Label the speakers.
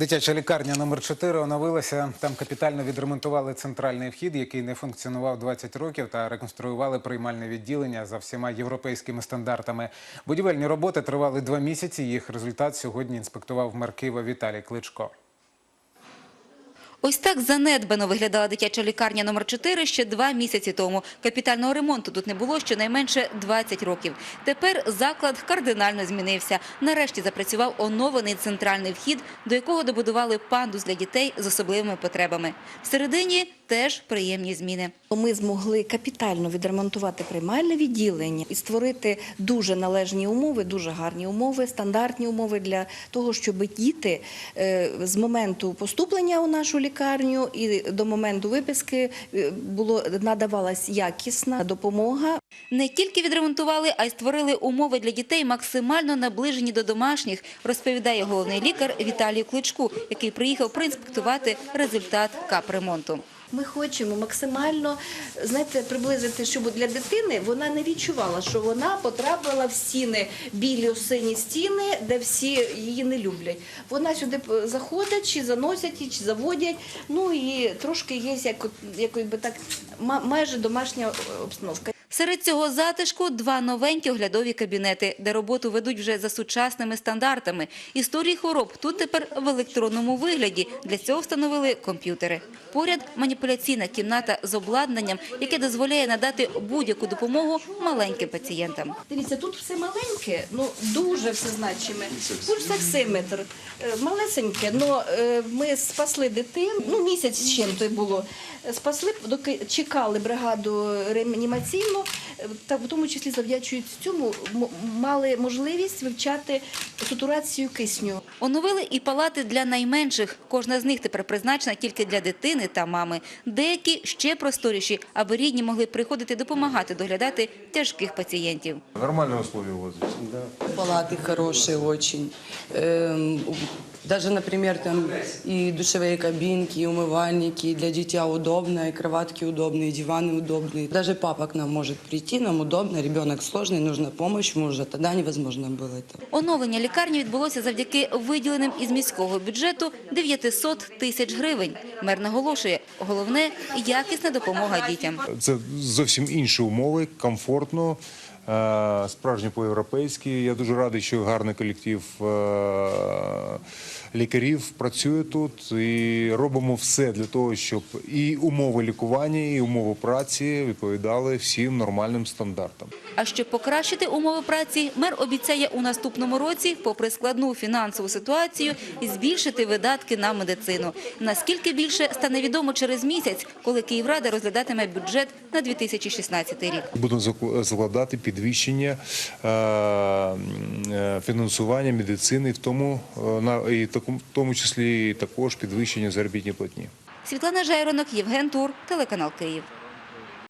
Speaker 1: Дитяча лікарня номер 4 оновилася. Там капітально відремонтували центральний вхід, який не функціонував 20 років, та реконструювали приймальне відділення за всіма європейськими стандартами. Будівельні роботи тривали два місяці. Їх результат сьогодні інспектував мер Києва Віталій Кличко.
Speaker 2: Ось так занедбано виглядала дитяча лікарня номер 4 ще два місяці тому. Капітального ремонту тут не було щонайменше 20 років. Тепер заклад кардинально змінився. Нарешті запрацював оновлений центральний вхід, до якого добудували пандус для дітей з особливими потребами. Всередині теж приємні зміни.
Speaker 3: Ми змогли капітально відремонтувати приймальне відділення і створити дуже належні умови, дуже гарні умови, стандартні умови для того, щоб діти е, з моменту поступлення у нашу лікарню і до моменту виписки е, було надавалась якісна допомога.
Speaker 2: Не тільки відремонтували, а й створили умови для дітей максимально наближені до домашніх, розповідає головний лікар Віталій Кличку, який приїхав проінспектувати результат капремонту.
Speaker 3: Ми хочемо максимально знаєте, приблизити, щоб для дитини вона не відчувала, що вона потрапила в стіни білі сині стіни, де всі її не люблять. Вона сюди заходить, чи заносять її, чи заводять. Ну і трошки є як, як би так ма- майже домашня е, обстановка.
Speaker 2: Серед цього затишку два новенькі оглядові кабінети, де роботу ведуть вже за сучасними стандартами. Історії хвороб тут тепер в електронному вигляді. Для цього встановили комп'ютери. Поряд маніпуляційна кімната з обладнанням, яке дозволяє надати будь-яку допомогу маленьким пацієнтам.
Speaker 3: Дивіться, тут все маленьке, ну дуже все значиме. Пульсоксиметр е, малесеньке, але ми спасли дитину, ну місяць з чим то й було. Спасли, доки чекали бригаду реанімаційну, е, та в тому числі завдячують цьому, м- мали можливість вивчати сатурацію кисню.
Speaker 2: Оновили і палати для найменших. Кожна з них тепер призначена тільки для дитини та мами. Деякі ще просторіші, аби рідні могли приходити допомагати доглядати тяжких пацієнтів.
Speaker 4: Нормальные условия у вас здесь?
Speaker 5: Палаты хорошие очень. Эм, Даже, например, там и душевые кабинки, и умывальники, и для дитя удобно, и кроватки удобные, и диваны удобные. Даже папа к нам может прийти, нам удобно, ребенок сложный, нужна помощь мужа, тогда невозможно было это.
Speaker 2: Оновлення лікарні відбулося завдяки виділеним із міського бюджету 900 тисяч гривень. Мер наголошує, головне – якісна допомога дітям.
Speaker 4: Це зовсім інші умови, комфортно, е, справжньо по-європейськи. Я дуже радий, що гарний колектив е, лікарів працює тут і робимо все для того, щоб і умови лікування, і умови праці відповідали всім нормальним стандартам.
Speaker 2: А щоб покращити умови праці, мер обіцяє у наступному році, попри складну фінансову ситуацію, збільшити видатки на медицину. Наскільки більше стане відомо через місяць, коли Київрада розглядатиме бюджет на 2016 рік.
Speaker 4: Будемо закладати підвищення е, е, фінансування медицини, в тому, е, на- і такому- в тому числі також підвищення заробітної платні.
Speaker 2: Світлана Жайронок, Євген Тур, телеканал Київ.